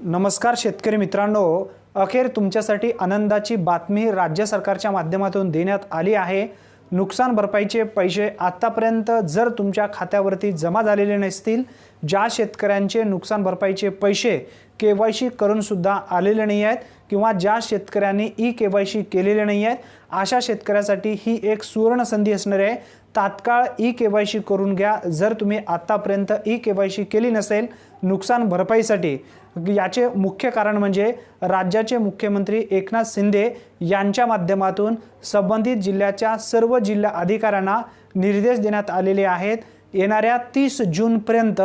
नमस्कार शेतकरी मित्रांनो. अखेर तुमच्यासाठी आनंदाची बातमी राज्य सरकारच्या माध्यमातून देण्यात आली आहे. नुकसान भरपाईचे पैसे आत्तापर्यंत जर तुमच्या खात्यावरती जमा झालेले नसतील ज्या शेतकऱ्यांचे नुकसान भरपाईचे पैसे के वाय सी करूनसुद्धा आलेले नाही आहेत किंवा ज्या शेतकऱ्यांनी ई के वाय सी केलेले नाही आहेत अशा शेतकऱ्यासाठी ही एक सुवर्ण संधी असणार आहे. तात्काळ ई के वाय सी करून घ्या. जर तुम्ही आत्तापर्यंत ई के वाय सी केली नसेल नुकसान भरपाईसाठी. याचे मुख्य कारण म्हणजे राज्याचे मुख्यमंत्री एकनाथ शिंदे यांच्या माध्यमातून संबंधित जिल्ह्याच्या सर्व जिल्हा अधिकाऱ्यांना निर्देश देण्यात आलेले आहेत. येणाऱ्या तीस जूनपर्यंत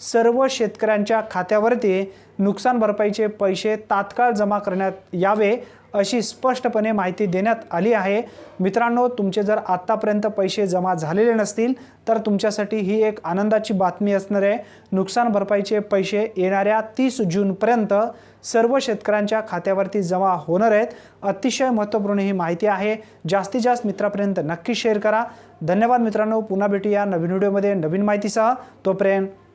सर्व शेतकऱ्यांच्या खात्यावरती नुकसान भरपाईचे पैसे तात्काळ जमा करण्यात यावे अशी स्पष्टपणे माहिती देण्यात आली आहे. मित्रांनो तुमचे जर आत्तापर्यंत पैसे जमा झालेले नसतील तर तुमच्यासाठी ही एक आनंदाची बातमी असणार आहे. नुकसान भरपाईचे पैसे येणाऱ्या तीस जूनपर्यंत सर्व शेतकऱ्यांच्या खात्यावरती जमा होणार आहेत. अतिशय महत्त्वपूर्ण ही माहिती आहे. जास्तीत जास्त मित्रापर्यंत नक्की शेअर करा. धन्यवाद मित्रांनो. पुन्हा भेटूया नवीन व्हिडिओमध्ये नवीन माहितीसह. तोपर्यंत